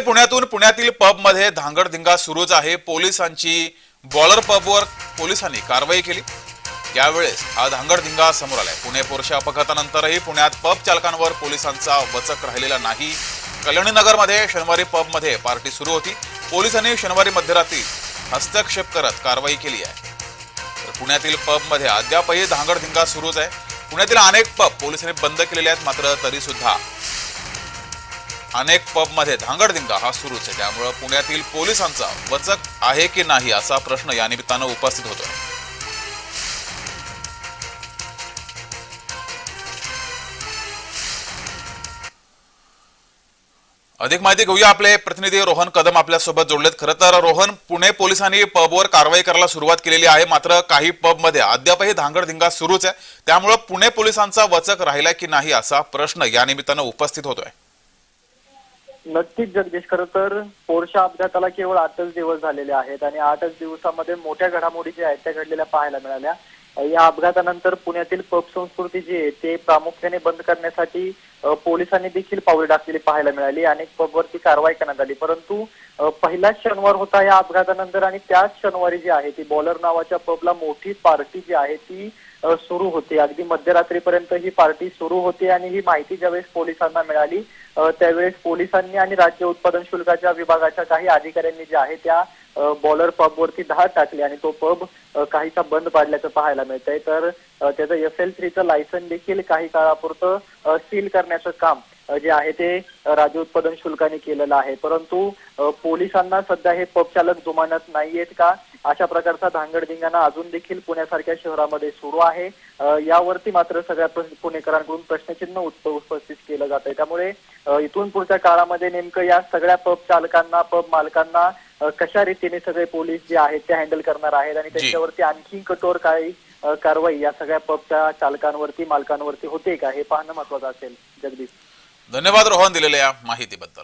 पुण्यातून पुण्यातील पबमध्ये धांगडधिंगा सुरूच आहे. पोलिसांची बॉलर पबवर पोलिसांनी कारवाई केली. यावेळेस हा धांगडधिंगा समोर आलाय. पुणे पोरशा अपघातानंतरही पुण्यात पब चालकांवर पोलिसांचा वचक राहिलेला नाही. कल्याणी नगरमध्ये शनिवारी पबमध्ये पार्टी सुरू होती. पोलिसांनी शनिवारी मध्यरात्री हस्तक्षेप करत कारवाई केली आहे. तर पुण्यातील पबमध्ये अद्यापही धांगडधिंगा सुरूच आहे. पुण्यातील अनेक पब पोलिसांनी बंद केलेले आहेत मात्र तरी सुद्धा अनेक पबमध्ये धांगडधिंगा हा सुरूच आहे. त्यामुळं पुण्यातील पोलिसांचा वचक आहे की नाही असा प्रश्न या निमित्तानं उपस्थित होतोय. अधिक माहिती घेऊया आपले प्रतिनिधी रोहन कदम आपल्यासोबत जोडलेत. खरं तर रोहन पुणे पोलिसांनी पबवर कारवाई करायला सुरुवात केलेली आहे. मात्र काही पबमध्ये अद्यापही धांगडधिंगा सुरूच आहे. त्यामुळं पुणे पोलिसांचा वचक राहिला की नाही असा प्रश्न या निमित्तानं उपस्थित होतोय. नक्कीच जगदीश खरं तर पोरशा अपघाताला केवळ आठच दिवस झालेले आहेत आणि आठच दिवसामध्ये मोठ्या घडामोडी ज्या आहेत त्या घडलेल्या पाहायला मिळाल्या. या अपघातानंतर पुण्यातील पब संस्कृती जी आहे ते प्रामुख्याने बंद करण्यासाठी पोलिसांनी देखील पावले टाकलेली पाहायला मिळाली अनेक पबवरती कारवाई करण्यात आली. परंतु पहिला पहिलाच शनिवार होता या अपघातानंतर आणि त्याच शनिवारी जी आहे ती बॉलर नावाच्या पबला मोठी पार्टी जी आहे ती सुरू होती. अगदी मध्यरात्रीपर्यंत ही पार्टी सुरू होती आणि ही माहिती ज्यावेळेस पोलिसांना मिळाली त्यावेळेस पोलिसांनी आणि राज्य उत्पादन शुल्काच्या विभागाच्या काही अधिकाऱ्यांनी जे आहे त्या बॉलर पबवरती धाड टाकली आणि तो पब काहीसा बंद पाडल्याचं पाहायला मिळतंय. तर त्याचं एफ एल थ्रीचं लायसन देखील काही काळापुरतं सील करण्याचं काम जे आहे ते राज्य उत्पादन शुल्काने केलेलं आहे. परंतु पोलिसांना सध्या हे पब चालक जुमानत नाहीयेत का? अशा प्रकारचा धांगडधिंगाणा अजून देखील पुण्यासारख्या शहरामध्ये सुरू आहे. यावरती मात्र सगळ्या पुणेकरांकडून प्रश्नचिन्ह उपस्थित केलं जात आहे त्यामुळे इथून पुढच्या काळामध्ये नेमकं या सगळ्या पब चालकांना पब मालकांना कशा रीतीने सगळे पोलीस जे आहेत ते हँडल करणार आहेत आणि त्यांच्यावरती आणखी कठोर काही कारवाई या सगळ्या पबच्या चालकांवरती मालकांवरती होते का? हे पाहणं महत्वाचं असेल. जगदीश. धन्यवाद रोहन दिलेल्या या माहितीबद्दल.